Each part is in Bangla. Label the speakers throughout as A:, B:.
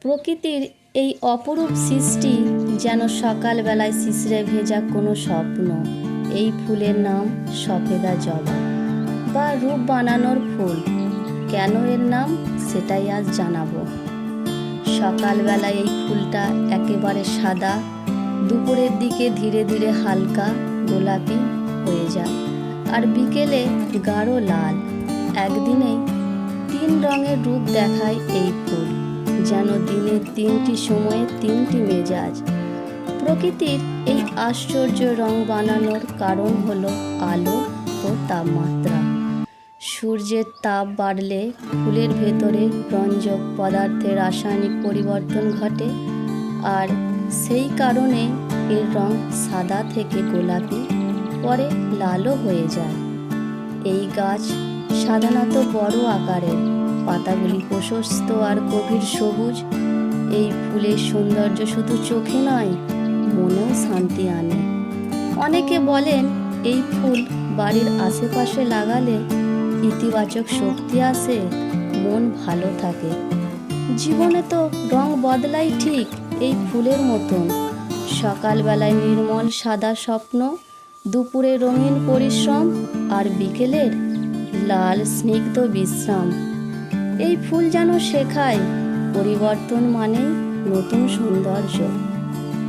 A: প্রকৃতির এই অপরূপ সৃষ্টি যেন সকালবেলায় শিশিরে ভেজা কোনো স্বপ্ন। এই ফুলের নাম সফেদা জবা। বা রূপ বানানোর ফুল। কেন এর নাম সেটাই আজ জানাব। সকালবেলায় এই ফুলটা একেবারে সাদা, দুপুরের দিকে ধীরে ধীরে হালকা গোলাপি হয়ে যায় আর বিকেলে গাঢ় লাল। একদিনেই তিন রঙের রূপ দেখায় এই ফুল। যেন দিনের তিনটি সময়ে তিনটি মেজাজ। প্রকৃতির এই আশ্চর্য রং বানানোর কারণ হলো আলো ও তাপমাত্রা। সূর্যের তাপ বাড়লে ফুলের ভেতরে রঞ্জক পদার্থের রাসায়নিক পরিবর্তন ঘটে আর সেই কারণে এর রং সাদা থেকে গোলাপি, পরে লালও হয়ে যায়। এই গাছ সাধারণত বড় আকারের। পাতাগুলি প্রশস্ত আর গভীর সবুজ। এই ফুলের সৌন্দর্য শুধু চোখে নয়, মনেও শান্তি আনে। অনেকে বলেন, এই ফুল বাড়ির আশেপাশে লাগালে ইতিবাচক শক্তি আসে, মন ভালো থাকে। জীবনে তো রং বদলাই ঠিক এই ফুলের মতন। সকালবেলায় নির্মল সাদা স্বপ্ন, দুপুরে রঙিন পরিশ্রম আর বিকেলের লাল স্নিগ্ধ বিশ্রাম। এই ফুল যেন শেখায়, পরিবর্তন মানে নতুন সৌন্দর্য।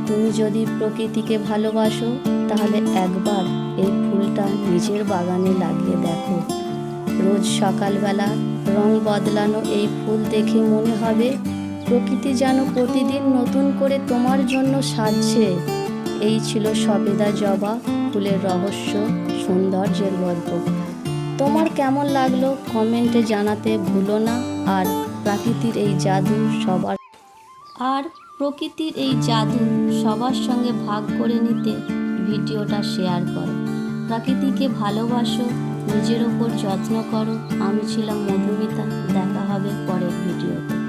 A: তুমি যদি প্রকৃতিকে ভালোবাসো, তাহলে একবার এই ফুলটা নিজের বাগানে লাগিয়ে দেখো। রোজ সকালবেলা রং বদলানো এই ফুল দেখে মনে হবে, প্রকৃতি যেন প্রতিদিন নতুন করে তোমার জন্য সাজছে। এই ছিল সবেদা জবা, ফুলের রহস্য, সৌন্দর্যের গল্প। তোমার কেমন লাগল কমেন্টে জানাতে ভুলো না। আর প্রকৃতির এই জাদু সবার আর প্রকৃতির এই জাদু সবার সঙ্গে ভাগ করে নিতে ভিডিওটা শেয়ার করো। প্রকৃতিকে ভালোবাসো, নিজের ওপর যত্ন করো। আমি ছিলাম মধুমিতা। দেখা হবে পরের ভিডিওতে।